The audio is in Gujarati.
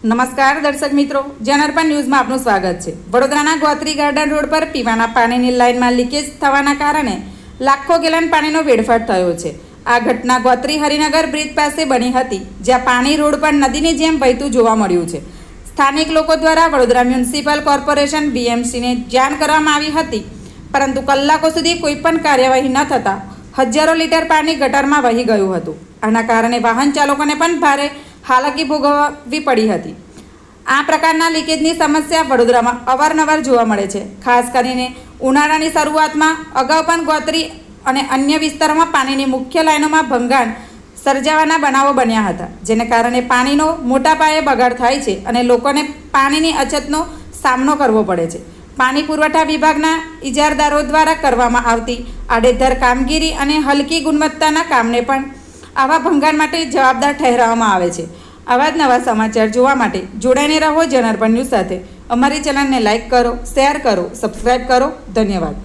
નમસ્કાર દર્શક મિત્રો જનરપન ન્યૂઝમાં આપનું સ્વાગત છે. વડોદરાના ગોત્રી ગાર્ડન રોડ પર પીવાના પાણીની લાઇનમાં લીકેજ થવાના કારણે લાખો ગેલન પાણીનો વેડફાટ થયો છે. આ ઘટના ગોત્રી હરિનગર બ્રિજ પાસે બની હતી, જ્યાં પાણી રોડ પર નદીની જેમ વહેતું જોવા મળ્યું છે. સ્થાનિક લોકો દ્વારા વડોદરા મ્યુનિસિપલ કોર્પોરેશન બીએમસીને જાણ કરવામાં આવી હતી, પરંતુ કલાકો સુધી કોઈ પણ કાર્યવાહી ન થતાં હજારો લીટર પાણી ગટરમાં વહી ગયું હતું. આના કારણે વાહન ચાલકોને પણ ભારે હાલાકી ભોગવવી પડી હતી. આ પ્રકારના લીકેજની સમસ્યા વડોદરામાં અવારનવાર જોવા મળે છે. ખાસ કરીને ઉનાળાની શરૂઆતમાં અગાઉ પણ ગોત્રી અને અન્ય વિસ્તારોમાં પાણીની મુખ્ય લાઈનોમાં ભંગાણ સર્જાવાના બનાવો બન્યા હતા, જેને કારણે પાણીનો મોટા પાયે બગાડ થાય છે અને લોકોને પાણીની અછતનો સામનો કરવો પડે છે. પાણી પુરવઠા વિભાગના ઇજારદારો દ્વારા કરવામાં આવતી આડેધર કામગીરી અને હલકી ગુણવત્તાના કામને પણ આવા ભંગાણ માટે જવાબદાર ઠહેરાવવામાં આવે છે. આવા જ નવા સમાચાર જોવા માટે જોડાઈને રહો જનાર્પણ ન્યૂઝ સાથે. અમારી ચેનલને લાઇક કરો, શેર કરો, સબસ્ક્રાઇબ કરો. ધન્યવાદ.